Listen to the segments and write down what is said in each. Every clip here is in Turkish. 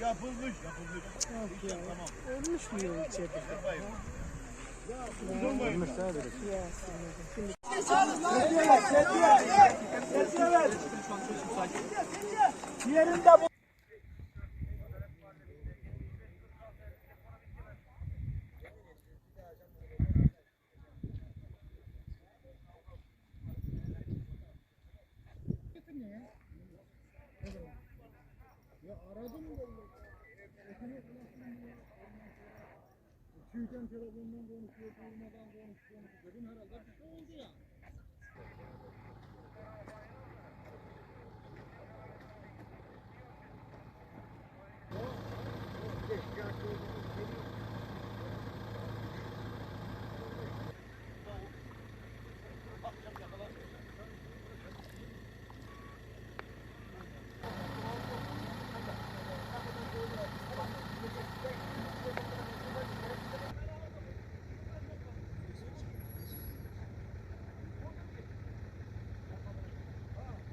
yapılmış yapılmış. Yok ya. Ölmüş mü yok içeride? Ölmüş sana dedik. Ya sinirdim. Şimdi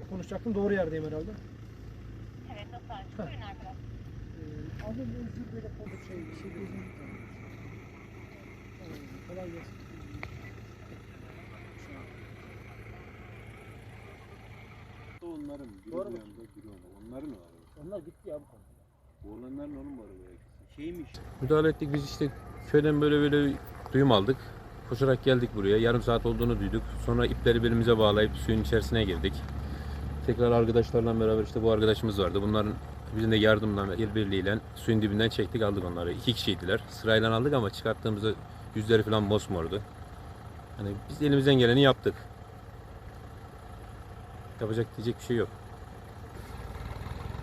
Konuşacaktım doğru yerdeyim herhalde. Evet, nasıl açık? Buyurun arkadaşlar. Ee, az önce özür böyle koyduk şey, bir şey gözüm Tamam, kolay gelsin. Onların Doğru bu mu? Onların var. Onlar gitti ya bu konuda. Oğlanların onun var belki. Şeymiş. Müdahale ettik biz işte köyden böyle böyle duyum aldık. Koşarak geldik buraya. Yarım saat olduğunu duyduk. Sonra ipleri belimize bağlayıp suyun içerisine girdik. Tekrar arkadaşlarla beraber işte bu arkadaşımız vardı. Bunların bizim de yardımla el birliğiyle suyun dibinden çektik aldık onları. İki kişiydiler. Sırayla aldık ama çıkarttığımızda yüzleri falan mosmordu. Hani biz elimizden geleni yaptık. Yapacak diyecek bir şey yok.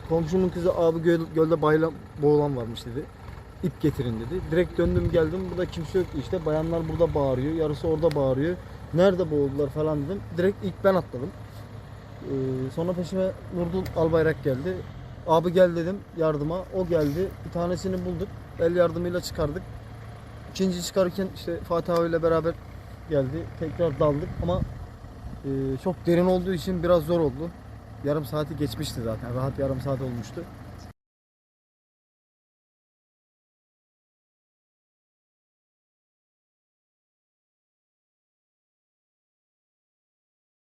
Komşumun kızı abi göl, gölde bayla, boğulan varmış dedi. İp getirin dedi. Direkt döndüm geldim. Burada kimse yok işte. Bayanlar burada bağırıyor. Yarısı orada bağırıyor. Nerede boğuldular falan dedim. Direkt ilk ben atladım. Ee, sonra peşime Nurdul Albayrak geldi. Abi gel dedim yardıma. O geldi. Bir tanesini bulduk. El yardımıyla çıkardık. İkinci çıkarken işte Fatih abi ile beraber geldi. Tekrar daldık ama e, çok derin olduğu için biraz zor oldu. Yarım saati geçmişti zaten. Rahat yarım saat olmuştu.